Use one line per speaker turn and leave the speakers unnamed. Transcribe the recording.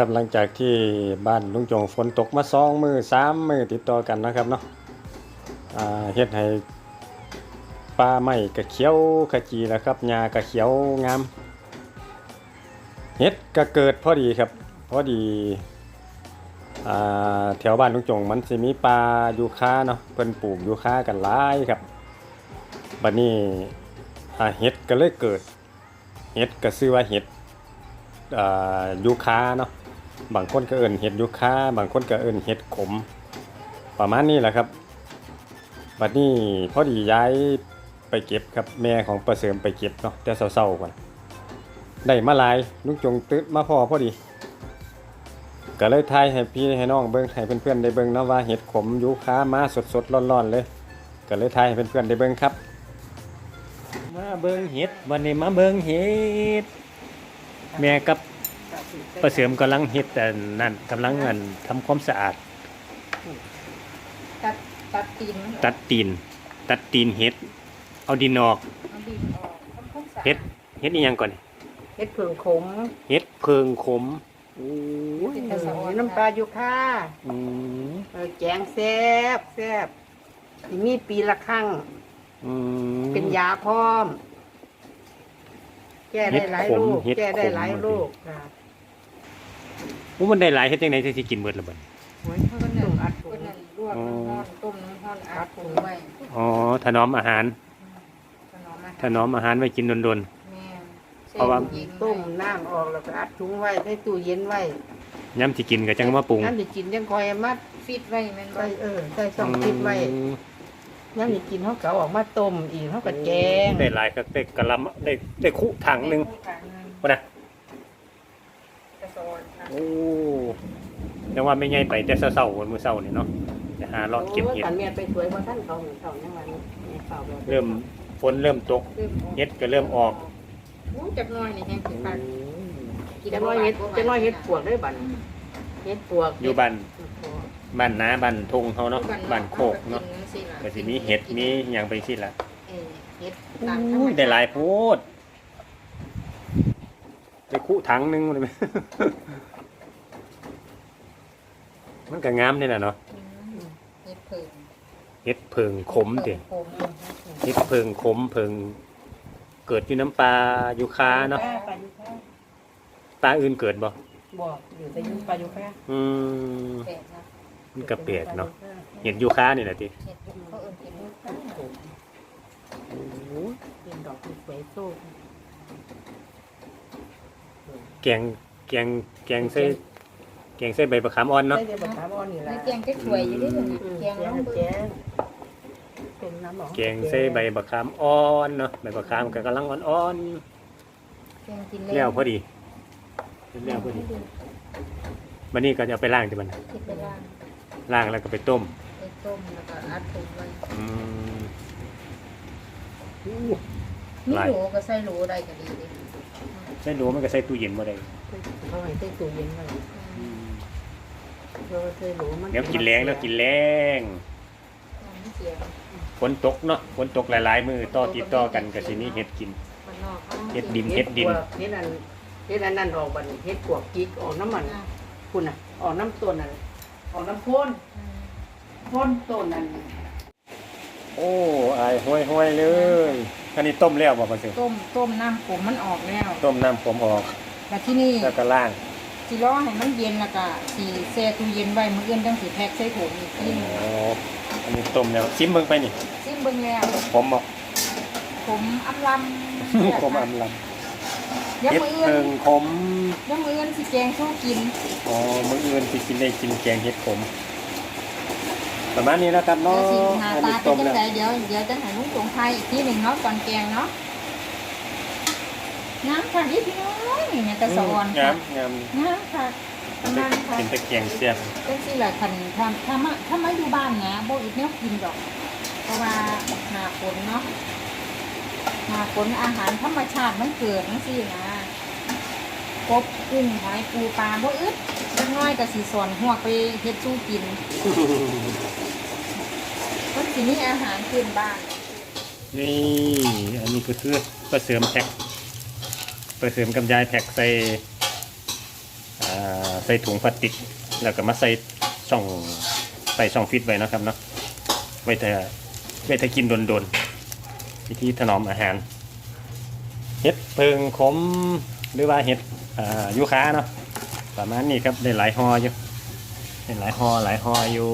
ครับหลังจากที่บ้านลุงจงฝนตกมาสองมือสามมือติดต่อกันนะครับเนาะเฮ็ดให้ปลาไม้กระเขียวขจีแล้วครับหญ้ากระเขียวงามเฮ็ดก็เกิดพอดีครับพอดีอแถวบ้านลุงจงมันสิมีปลายูคาเนาะเพิ่นปลูกยูคากันหลายครับบัดนี้เฮ็ดก็เลยเกิดเฮ็ดก็ชื่อว่าเฮ็ดอยูคาเนาะ บางคนก็เอิ้นเห็ดยูคาบางคนก็เอิ้นเห็ดขม ประมาณนี้แหละครับ บัดนี้พอดีย้ายไปเก็บครับแม่ของประเสริมไปเก็บเนาะแต่เศร้าๆก่อนได้มาลายลุงจงตึ๊ดมาพอพอดีก็เลยทายให้พี่ให้น้องเบิ่งให้เพื่อนๆได้เบิ่งนะว่าเห็ดขมยูคามาสดๆร้อนๆเลยก็เลยทายให้เพื่อนๆได้เบิ่งครับ มาเบิ่งเห็ดวันนี้มาเบิ่งเห็ดแม่กับ ประเสริมกำลังเฮ็ดแต่นั่นกำลังเงินทำความสะอาด
ตัดตัดตีนมัน
ตัดตีน ตัดตีนเฮ็ด เอาดินออก
เอาดินออกทำความสะอาด
เฮ็ดเฮ็ดอีหยังก่อน
เฮ็ดเผืองขม
เฮ็ดเพิงขมโอ้
เป็น
เอ
กระสอ
อนน้ำปลาอยู่ค่ะ
อืม
เออแกงแซ่บแซ่บสิมีปีละครั้ง
อืม
เป็นยาพร้อม แก้ได้หลายโรค
เฮ็ดขม
แก้ได้หลาย
เฮ็ดขม
โรคค่ะ
อู้มันได้หลายเฮ็ดจังได๋สิกินเบิดละบัด
โอ้ย
เพิ่น
ต้
นั่
อนงอัดถุ
เพิ่
ง
นนั่นลวกน้ำร้อนต้มน้ำร้อนอัดถุงไว้
อ๋อถนอมอาหาร
ถนอมอา
ถนอมอาหารไว้กินโดน
แม่
เพราะว่า
เย็น
ต้มน้ำออกแล้วก็อัดถุงไว้ใส่ตู้เย็นไว้
ๆยามสิกินก็จังมาปรุง
นั่นจะกินยังคอยเอามัด
ฟิตไว้แม่นบ่
ใส่เออใส่ซองติดไว้
อืม
นั่นจะกินเขาเก่าออกมาต้มอีกเขาก็แกง
ได้หลายก็ได้กะลำได้ได้คุถังหนึง
ถังหนึง
บ่นะ
กระสอนค่ะ
โอ้ยังว่าไม่ไงไปแต่เศร้าๆวันมื้อเช้านี่เนาะจะหาเลาะเก็บเห็ด
โอ้ยกันเมียไปสวยเพราะท่านเขาเขายังวันนี้เฝ้าแบบ
เริ่มฝนเริ่มตก
เริ่มออก
เห็ดก็เริ่มออก
อู้จักหน่อยนี่แห้งสิคักกิน
จะน้อยเฮ็ดจะน้อยเฮ็ดปวกได้บัดเฮ็ดปวก
อยู่บ้านบ้านนาบ้านทงเฮาเนาะบ้านโคกเนาะ
ก็
ก็สิมีเห็ดมีหยังไปสิล่ะ
เออเฮ็ดตามธรรม
อุ้ย
ชาติ
ได้หลายโพดได้คุถังหนึงเลยไหม มันก็งามนี่น่ะเนาะ
อืมเฮ็ดเพิ่ง
เห็ดเพิงขมติ
ขม
เห็ดเพิงขมเพิง เกิดอยู่น้ำปลาอยู่คาเนาะ
ปลายุค่า
ปลาอื่นเกิดบ่
บอกอยู่แต่ยุปลายุค่า
อืม
แปลกนะ
มันก็เปียกเนาะเห็ดอยู่คานี่แหละติ
เฮ็ดเขาเอิ้นเฮ็ดลูกค้า
เป็นดอกสวยโซ่
แกงแกงแกงใส่ แกงใส่ใบมะขามอ่อนเนาะ
ใส่เดี๋ยวบักขามอ่อนนี่
ใน
ล่ะ
แกงก็ถ้วยอยู่เด้อนี่
อืม
แก
แก
ง
ง
ลอง
แก
เบิ่ง
งต้มน้ำหรอ
แกงใส่ใบมะขามอ่อนเนาะ ใบมะขามก็กำลังอ่อน
แกงกิน
ๆ แล้วพอดีแล้วพอดีวันนี้ก็จะเอาไปล้างที่มัน
เฮ็ดไปล้าง
ล้างแล้วก็ไปต้ม
ไปต้มแล้วก็อัดถุงไว้
อืม
มี
หลาย
โหลก็ใส่โหลได้ก็ดีเด้
ใส่หนูมันก็ใส่ตู้เย็นบ่ได้
เขาให้ใส่ตู้เย็นไว้เราใส่หลูมัน
เดี๋ยวกินแรงแล้วกินแรง
ไม่เสีย
ฝนตกเนาะฝนตกหลายๆมือต่อติดต่อกันก็สิมีเห็ดกิน
มันนอกเขา
เฮ็ดดินเฮ็ดดิน
เฮ็ดอันเฮ็ดอันนั้นออกบัดนี้เฮ็ดปวกจิกออกน้ำมันคุณน่ะออกน้ำต้นนั่นออกน้ำโพ่นโพ่นต้นนั่น
โอ้อายห้วยๆเลย อันนี้ต้มแล้วบ่พ่อสิ
ต้มต้มน้ำผมมันออกแล้ว
ต้มน้ำผมออก
แล้วที่นี่
แล้วก็ล้าง
สิรอให้มันเย็นแล้วก็สิแช่ตู้เย็นไว้มื้ออื่นจังสิแพ็คใส่ถุงอีกทีหนึง
โอ้อันนี้ต้มแล้วชิมเบิ่งไปนี่
ซิมเบิ่งแล้ว
ผมบอก
ผมอำลำ
ผมอำล
เดี๋ยว
เฮ็ด
มื้ออื่
เพิ
น
งขม
เดี๋ยวมื้ออื่นสิแกงสู้กิน
อ๋อมื้ออื่นสิกินได้กินแกงเฮ็ดขม ประมาณนี้แล้วกัน
เดี๋ย
เนาะ
วสิหน้า
อัน
ตา
นี้
เป็
ต้
น
ม
จัง
แล้ว
ไดเดี๋ยวเดี๋ยวจะให้ลุงสงไทยอีกทีหนึงเนาะก่อนแกงเนาะน้ำค่ะนี่พี่น้อยนี่เนี่ยตะสอน
งา
ค่ะ
มงาม
น้ำค่ะประมาณค่ะ
เป็นตะเกียงเสียบ
เป็นสิแหละคันถ้าถ้ามาถ้ามาอยู่บ้านนะโบอีกแนวกินดอก เพราะว่าหนาฝนเนาะหนาฝนอาหารธรรมชาติมันเกิดนั่นสินะกบกุ้งหอยปูปลาบ่อึดเล็กน้อยก็สิสอนหัวกไปเฮ็ดสู้กิน มันสิมีอาหารพื้นบ้าน
นี่ อันนี้ก็คือประเสริมแพ็กประเสริมกับยายแพ็กใส่อ่าใส่ถุงพลาสติก แล้วก็มาใส่ช่องใส่ช่องฟิตไว้นะครับเนาะไว้แต่ไว้แต่กินโดนๆวิธีถนอมอาหาร เห็ดเพิงขมหรือว่าเห็ดยูคาเนาะประมาณนี้ครับได้หลายหออยู่ได้หลายหอหลายหออยู่